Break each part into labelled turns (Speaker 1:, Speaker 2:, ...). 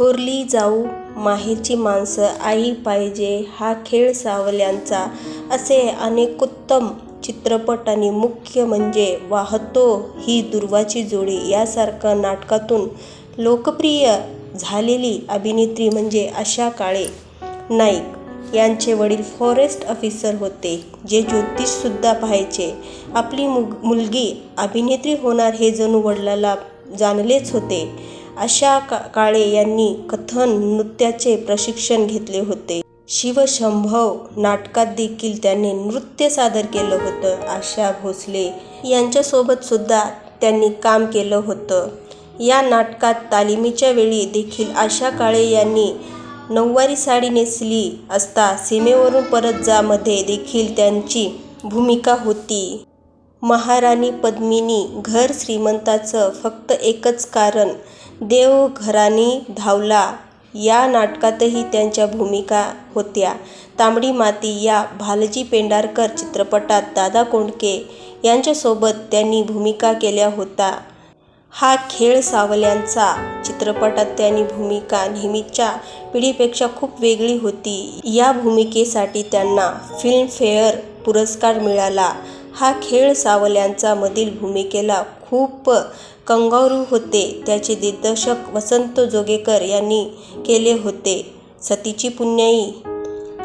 Speaker 1: थोरली जाऊ माहेरची माणसं आई पाहिजे हा खेळ सावल्यांचा असे अनेकोत्तम चित्रपट आणि मुख्य म्हणजे वाहतो ही दुर्वाची जोडी. यासारख्या नाटकातून लोकप्रिय झालेली अभिनेत्री म्हणजे आशा काळे नाईक. यांचे वडील फॉरेस्ट ऑफिसर होते जे ज्योतिषसुद्धा पाहायचे. आपली मुग मुलगी अभिनेत्री होणार हे जणू वडिलाला जाणलेच होते. आशा का काळे यांनी कथन नृत्याचे प्रशिक्षण घेतले होते. शिवशंभव नाटकात देखील त्यांनी नृत्य सादर केलं होतं आशा भोसले यांच्यासोबत सुद्धा त्यांनी काम केलं होतं. या नाटकात तालिमीच्या वेळी देखील आशा काळे यांनी नऊवारी साडी नेसली असता सीमेवरून परत जामध्ये देखील त्यांची भूमिका होती. महाराणी पद्मिनी घर श्रीमंताचं फक्त एकच कारण देवघरानी धावला. या नाटकातही त्यांच्या भूमिका होत्या. तांबडी माती या भालजी पेंढारकर चित्रपटात दादा कोंडके यांच्यासोबत त्यांनी भूमिका केल्या होता हा खेळ सावल्यांचा चित्रपटात त्यांनी भूमिका नेहमीच्या पिढीपेक्षा खूप वेगळी होती. या भूमिकेसाठी त्यांना फिल्मफेअर पुरस्कार मिळाला. हा खेळ सावल्यांचा मधील भूमिकेला खूप कंगारू होते. त्याचे दिग्दर्शक वसंत जोगेकर यांनी केले होते. सतीची पुण्याई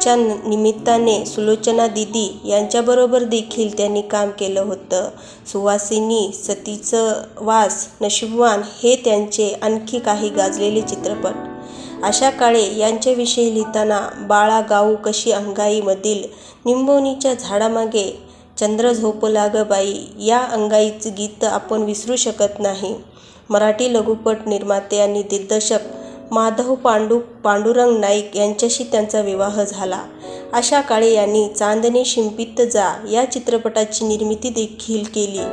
Speaker 1: च्या निमित्ताने सुलोचना दिदी यांच्याबरोबर देखील त्यांनी काम केलं होतं. सुवासिनी सतीचं वास नशिबवान हे त्यांचे आणखी काही गाजलेले चित्रपट. अशा काळे यांच्याविषयी लिहिताना बाळा गाऊ कशी अंगाईमधील निंबोनीच्या झाडामागे चंद्र झोपला ग बाई या अंगाईचं गीत आपण विसरू शकत नाही. मराठी लघुपट निर्माते आणि दिग्दर्शक माधव पांडू पांडुरंग नाईक यांच्याशी त्यांचा विवाह झाला. अशा काळे यांनी चांदणे शिंपित जा या चित्रपटाची निर्मिती देखील केली.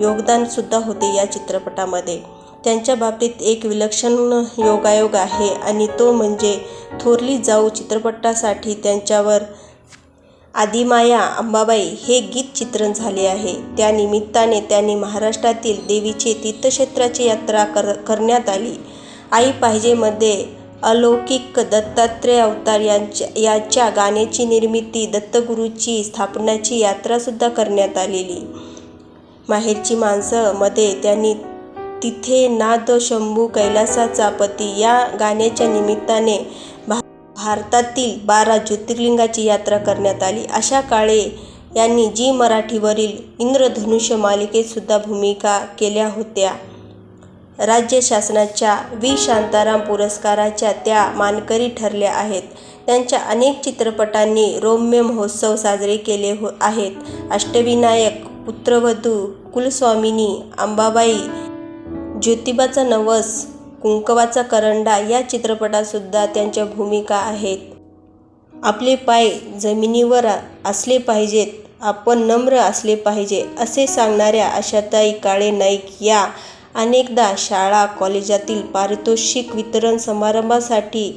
Speaker 1: योगदानसुद्धा होते या चित्रपटामध्ये. त्यांच्या बाबतीत एक विलक्षण योगायोग आहे आणि तो म्हणजे थोरली जाऊ चित्रपटासाठी त्यांच्यावर आदिमाया अंबाबाई हे गीत चित्रण झाले आहे. त्या निमित्ताने त्यांनी महाराष्ट्रातील देवीचे तीर्थक्षेत्राची यात्रा कर करण्यात आली. आई पाहिजेमध्ये अलौकिक दत्तात्रेय अवतार यांच्या याच्या गाण्याची निर्मिती दत्तगुरूची स्थापनाची यात्रासुद्धा करण्यात आलेली. माहेरची माणसंमध्ये त्यांनी तिथे नाद शंभू कैलासाचा पती या गाण्याच्या निमित्ताने भारतातील बारा ज्योतिर्लिंगाची यात्रा करण्यात आली. अशा काळे यांनी जी मराठीवरील इंद्रधनुष्य मालिकेतसुद्धा भूमिका केल्या होत्या. राज्य शासनाच्या व्ही. शांताराम पुरस्काराच्या त्या मानकरी ठरल्या आहेत. त्यांच्या अनेक चित्रपटांनी रौम्य महोत्सव साजरे केले हो आहेत. अष्टविनायक पुत्रवधू कुलस्वामिनी अंबाबाई ज्योतिबाचा नवस कुंकवाचा करंडा या चित्रपटातसुद्धा त्यांच्या भूमिका आहेत. आपले पाय जमिनीवर असले पाहिजेत आपण नम्र असले पाहिजे असे सांगणाऱ्या आशाताई काळे नाईक या अनेकदा शाळा कॉलेजातील पारितोषिक वितरण समारंभासाठी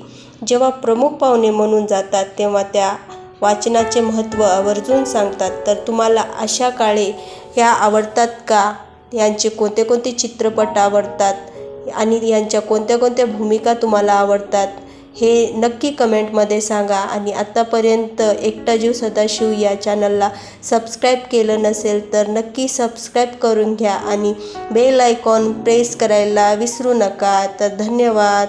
Speaker 1: जेव्हा प्रमुख पाहुणे म्हणून जातात तेव्हा त्या वाचनाचे महत्त्व आवर्जून सांगतात. तर तुम्हाला आशा काळे ह्या आवडतात का? यांचे कोणते कोणते चित्रपट आवडतात? आणि यांच्या कोणत्या कोणत्या भूमिका तुम्हाला आवडतात हे नक्की कमेंटमध्ये सांगा. आणि आत्तापर्यंत एकटा जीव सदाशिव या चॅनलला सबस्क्राईब केलं नसेल तर नक्की सबस्क्राईब करून घ्या. आणि बेल आयकॉन प्रेस करायला विसरू नका. तर धन्यवाद.